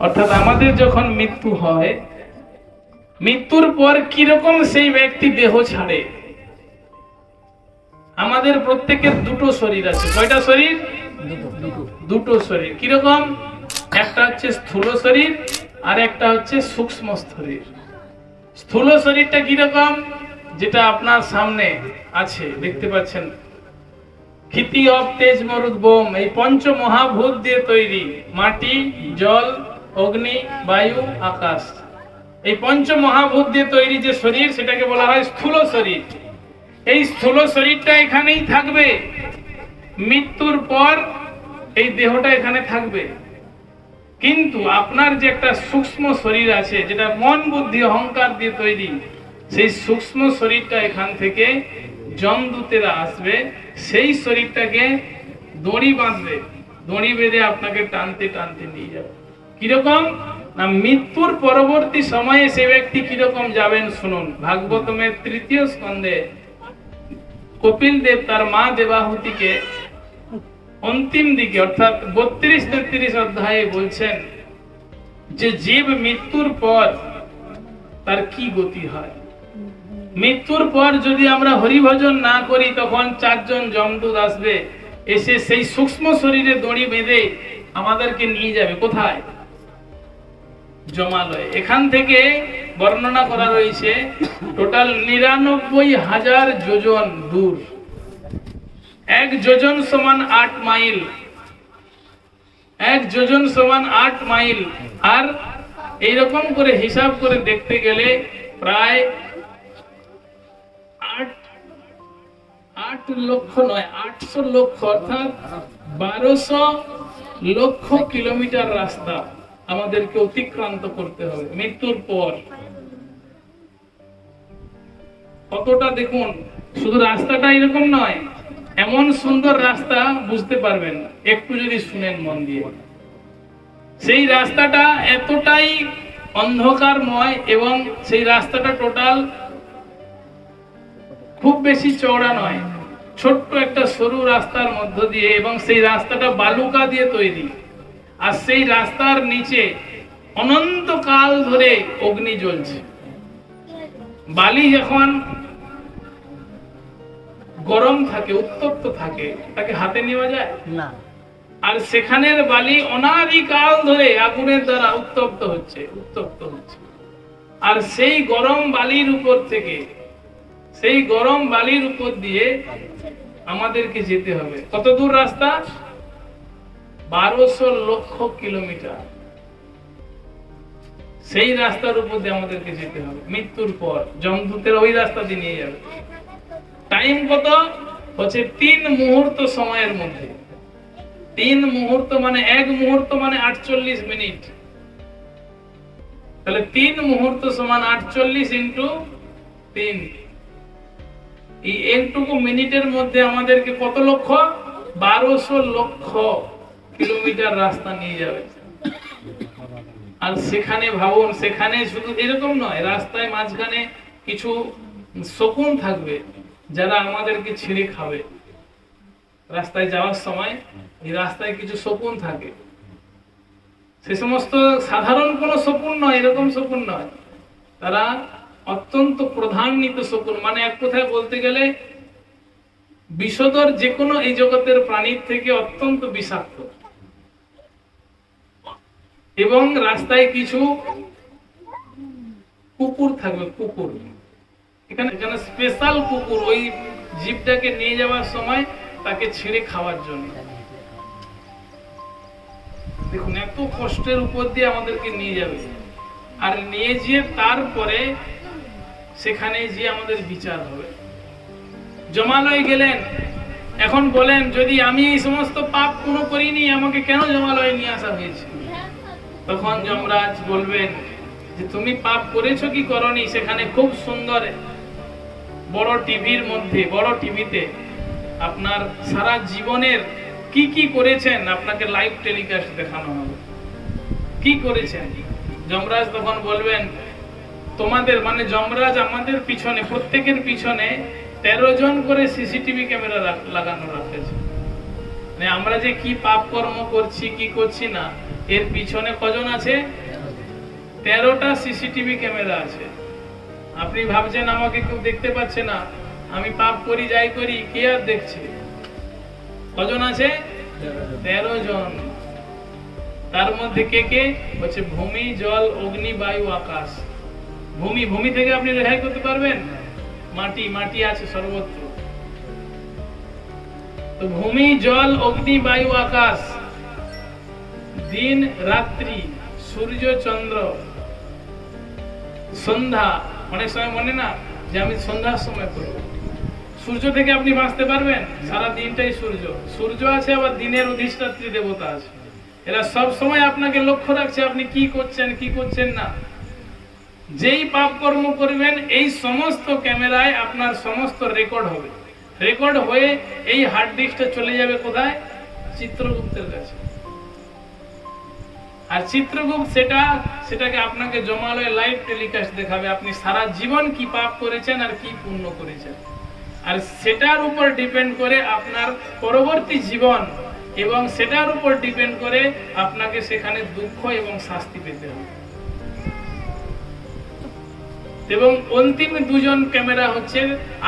অর্থাৎ আমাদের যখন মৃত্যু হয়, মৃত্যুর পর কীরকম সেই ব্যক্তি দেহ ছাড়ে? আমাদের প্রত্যেকের দুটো শরীর আছে। কয়টা শরীর? দুটো শরীর। কীরকম? একটা হচ্ছে স্থূল শরীর আর একটা হচ্ছে সূক্ষ্ম শরীর। স্থূল শরীরটা কীরকম? যেটা আপনার সামনে আছে, দেখতে পাচ্ছেন। ক্ষিতি, অব, তেজ, মরুদ, বোম, এই পঞ্চ মহাভূত দিয়ে তৈরি মাটি, জল অগ্নি, বায়ু, আকাশ। এই পঞ্চ মহাভূত দিয়ে তৈরি যে শরীর, সেটাকে বলা হয় স্থূল শরীর। এই স্থূল শরীরটা এখানেই থাকবে। মৃত্যুর পর এই দেহটা এখানে থাকবে। কিন্তু আপনার যে একটা সূক্ষ্ম শরীর আছে, যেটা মন, বুদ্ধি, অহংকার দিয়ে তৈরি, সেই সূক্ষ্ম শরীরটা এখান থেকে জমদূতেরা আসবে। সেই শরীরটাকে দড়ি বাঁধবে। দড়ি বেঁধে আপনাকে টানতে টানতে নিয়ে যাবে। কীরকম? না, মৃত্যুর পরবর্তী সময়ে সে ব্যক্তি কীরকম যাবেন শুনুন। ভাগবতমের তৃতীয় স্কন্ধে কপিল দেব তার মা দেবাহুতিকে অন্তিম দিকে, অর্থাৎ বত্রিশ তেত্রিশ অধ্যায়ে বলছেন যে জীব মৃত্যুর পর তার কি গতি হয়? মৃত্যুর পর যদি আমরা হরিভজন না করি, তখন চারজন যমদূত আসবে, এসে সেই সূক্ষ্ম শরীরে দড়ি বেঁধে আমাদেরকে নিয়ে যাবে। কোথায়? জমালয়। এখান থেকে বর্ণনা করা রয়েছে টোটাল নিরানব্বই হাজার যোজন দূর। এক যোজন সমান আট মাইল। এক যোজন সমান আট মাইল। আর এইরকম করে হিসাব করে দেখতে গেলে প্রায় আট আট লক্ষ নয়, আটশো লক্ষ, অর্থাৎ বারোশো লক্ষ কিলোমিটার রাস্তা। আমাদেরকে অতিক্রান্ত করতে হবে। মৃত্যুর পর। কতটা দেখুন, শুধু রাস্তাটা এরকম নয়, এমন সুন্দর রাস্তা বুঝতে পারবেন, একটু যদি শুনেন মন দিয়ে। সেই রাস্তাটা এতটাই অন্ধকারময় এবং সেই রাস্তাটা টোটাল খুব বেশি চওড়া নয়, ছোট্ট একটা সরু রাস্তার মধ্য দিয়ে এবং সেই রাস্তাটা বালুকা দিয়ে তৈরি। আর সেই রাস্তার নিচে অনন্তকাল ধরে অগ্নি জ্বলছে। বালি যখন গরম থাকে উত্তপ্ত থাকে তাকে হাতে নেওয়া যায়? না। আর সেখানের বালি অনাদিকাল ধরে আগুনের দ্বারা উত্তপ্ত হচ্ছে উত্তপ্ত হচ্ছে। আর সেই গরম বালির উপর থেকে সেই গরম বালির উপর দিয়ে আমাদেরকে যেতে হবে। কত দূর রাস্তা? বারোশো লক্ষ কিলোমিটার। সেই রাস্তার উপর দিয়ে আমাদেরকে যেতে হবে। মৃত্যুর পর জমদূতের ওই রাস্তা দিয়ে নিয়ে যাবে। টাইম কত? হচ্ছে তিন মুহূর্ত সময়ের মধ্যে। তিন মুহূর্ত মানে এক মুহূর্ত মানে আটচল্লিশ মিনিট। তাহলে তিন মুহূর্ত সমান আটচল্লিশ ইন্টু তিন। এই একটুকু মিনিটের মধ্যে আমাদেরকে কত লক্ষ? বারোশো লক্ষ। কিলোমিটার রাস্তা নিয়ে যাবে। আর সেখানে ভাবুন, সেখানে শুধু এরকম নয়, রাস্তায় মাঝখানে কিছু শকুন থাকবে যারা আমাদেরকে ছিঁড়ে খাবে। রাস্তায় যাওয়ার সময় এই রাস্তায় কিছু শকুন থাকে। সে সমস্ত সাধারণ কোনো শকুন নয়, এরকম শকুন নয়। তারা অত্যন্ত প্রধান্বিত শকুন মানে এক কথায় বলতে গেলে বিষধর যে কোনো এই জগতের প্রাণীর থেকে অত্যন্ত বিষাক্ত। এবং রাস্তায় কিছু কুকুর থাকবে, কুকুর। এখানে এখানে স্পেশাল কুকুর, ওই জীবটাকে নিয়ে যাওয়ার সময় তাকে ছেড়ে খাওয়ার জন্য। দেখুন, এত কষ্টের উপর দিয়ে আমাদেরকে নিয়ে যাবে। আর নিয়ে গিয়ে তারপরে সেখানে গিয়ে আমাদের বিচার হবে। জমালয় গেলেন। এখন বলেন, যদি আমি এই সমস্ত পাপ কোনো করিনি, আমাকে কেন জমালয়ে নিয়ে আসা হয়েছে? তখন যমরাজ বলবেন যে, তুমি পাপ করেছ কি করনি? সেখানে খুব সুন্দর বড় টিভির মধ্যে, বড় টিভিতে আপনার সারা জীবনের কি কি করেছেন? আপনাকে লাইভ টেলিকাস্ট দেখানো হবে। কি করেছেন? যমরাজ তখন বলবেন, তোমাদের মানে যমরাজ আমাদের পিছনে, প্রত্যেকের পিছনে তেরো জন করে সিসিটিভি ক্যামেরা লাগানো রাখেছে। মানে আমরা যে কি পাপ কর্ম করছি, কি করছি না এর পিছনে কজন আছে? তেরোটা সিসিটিভি ক্যামেরা আছে। আপনি ভাবছেন আমাকে কেউ দেখতে পাচ্ছে না। আমি পাপ করি, যাই করি, কে আর দেখছে? কজন আছে? তেরো জন। তার মধ্যে কে কে? হচ্ছে ভূমি, জল, অগ্নি, বায়ু, আকাশ। ভূমি ভূমি থেকে আপনি রেহাই করতে পারবেন? মাটি মাটি আছে সর্বত্র। তো ভূমি, জল, অগ্নি, বায়ু, আকাশ। দিন রাত্রি সূর্য, চন্দ্র, সন্ধ্যা। অনেক সময় মনে না যে আমি সন্ধ্যার সময় করব। সূর্য থেকে আপনি বাঁচতে পারবেন, সারা দিনটাই সূর্য। সূর্য আছে, আবার দিনের অধিষ্ঠাত্রী দেবতা আছে। এরা সব সময় আপনাকে লক্ষ্য রাখছে, আপনি কি করছেন কি করছেন না। যেই পাপ কর্ম করবেন, এই সমস্ত ক্যামেরায় আপনার সমস্ত রেকর্ড হবে। রেকর্ড হয়ে এই হার্ড ডিস্কটা চলে যাবে কোথায়? চিত্রগুপ্তের কাছে। আর চিত্রগুপ্ত সেটা, সেটাকে আপনাকে জমালয়ে লাইভ টেলিকাস্ট দেখাবে। আপনি সারা জীবন কি পাপ করেছেন আর কি পুণ্য করেছেন। আর সেটার উপর ডিপেন্ড করে আপনার পরবর্তী জীবন এবং সেটার উপর ডিপেন্ড করে আপনাকে সেখানে দুঃখ এবং শাস্তি পেতে হবে। এবং অন্তিম দুজন ক্যামেরা হচ্ছে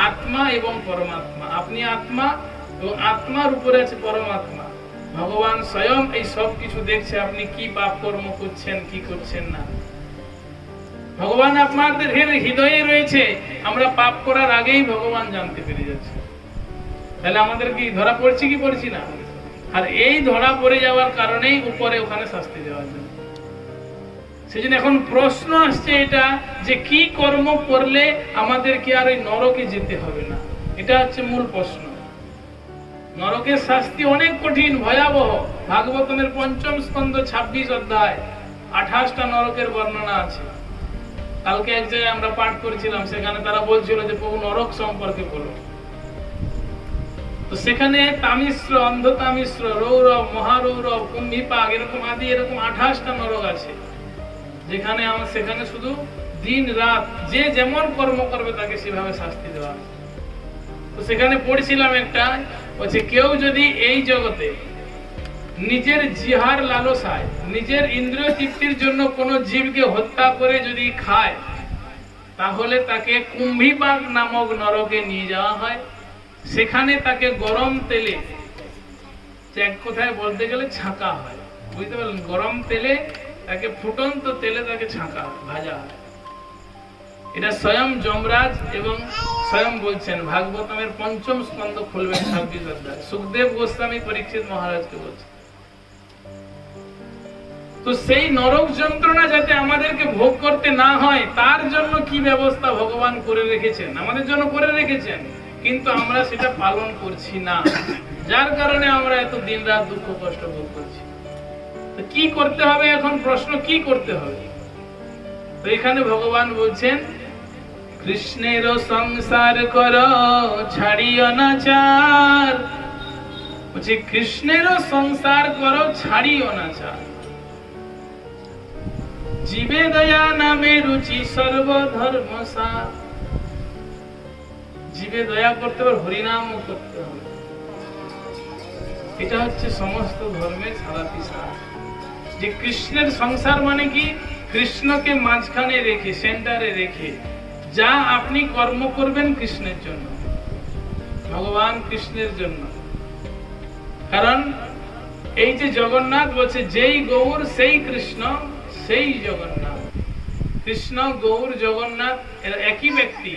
আত্মা এবং পরমাত্মা। আপনি আত্মা এবং আত্মার উপরে আছে পরমাত্মা। ভগবান স্বয়ং এই সব কিছু দেখছে, আপনি কি পাপ কর্ম করছেন, কি করছেন না? ভগবান আপনাদের হৃদয়ে রয়েছে, আমরা পাপ করার আগেই ভগবান জানতে পেরে যাচ্ছে। তাহলে আমাদের কি ধরা পড়ছে কি পড়ছি না? আর এই ধরা পড়ে যাওয়ার কারণেই উপরে ওখানে শাস্তি দেওয়ার জন্য সেজন্য এখন প্রশ্ন আসছে এটা, যে কি কর্ম করলে আমাদেরকে আর ওই নরকে যেতে হবে না? এটা হচ্ছে মূল প্রশ্ন। নরকের শাস্তি অনেক কঠিন, ভয়াবহ। ভাগবতমের পঞ্চম স্কন্ধ, ছাব্বিশ অধ্যায়। আঠাশটা নরকের বর্ণনা আছে। কালকে এক জায়গায় আমরা পাঠ করেছিলাম, সেখানে তারা বলছিল যে, প্রভু নরক সম্পর্কে বলো। তো সেখানে তামিশ্র অন্ধ তামিশ্র রৌরব, মহারৌরব কুম্ভিপাক এরকম আদি, এরকম আঠাশটা নরক আছে। যেখানে আমার, সেখানে শুধু দিন, রাত, যে যেমন কর্ম করবে, তাকে সেভাবে শাস্তি দেওয়া তো সেখানে পড়ছিলাম একটা বলছে, কেউ যদি এই জগতে নিজের জিহার লালসায়, নিজের ইন্দ্রিয় তৃপ্তির জন্য কোনো জীবকে হত্যা করে যদি খায়, তাহলে তাকে কুম্ভিবাগ নামক নরকে নিয়ে যাওয়া হয়। সেখানে তাকে গরম তেলে এক কথায় বলতে গেলে ছাঁকা হয়। বুঝতে পারলেন? গরম তেলে তাকে ফুটন্ত তেলে তাকে ছাঁকা ভাজা হয়। এটা স্বয়ং যমরাজ এবং স্বয়ং বলছেন, ভাগবতমের পঞ্চম স্কন্ধ খুলবেন ছাব্বিশ অধ্যায় সুখদেব গোস্বামী পরীক্ষিত মহারাজকে বলছেন। তো সেই নরক যন্ত্রণা যাতে আমাদেরকে ভোগ করতে না হয়, তার জন্য কি ব্যবস্থা ভগবান করে রেখেছেন? আমাদের জন্য করে রেখেছেন, কিন্তু আমরা সেটা পালন করছি না। যার কারণে আমরা এত দিন রাত দুঃখ কষ্ট ভোগ করছি। তো কি করতে হবে এখন? প্রশ্ন, কি করতে হবে? তো এখানে ভগবান বলছেন কৃষ্ণের সংসার কর, ছাড়িও না চার বলছে কৃষ্ণের সংসার করো, ছাড়িও না চার জীবে দয়া নামে রুচি সর্বধর্ম সার জীবে দয়া করতে হবে হরিনাম করতে হবে। এটা হচ্ছে সমস্ত ধর্মের সার যে কৃষ্ণের সংসার মানে কি? কৃষ্ণকে মাঝখানে রেখে সেন্টারে রেখে যা আপনি কর্ম করবেন কৃষ্ণের জন্য, ভগবান কৃষ্ণের জন্য। কারণ এই যে জগন্নাথ বলছে, যেই গৌর, সেই কৃষ্ণ, সেই জগন্নাথ। কৃষ্ণ, গৌর, জগন্নাথ একই ব্যক্তি।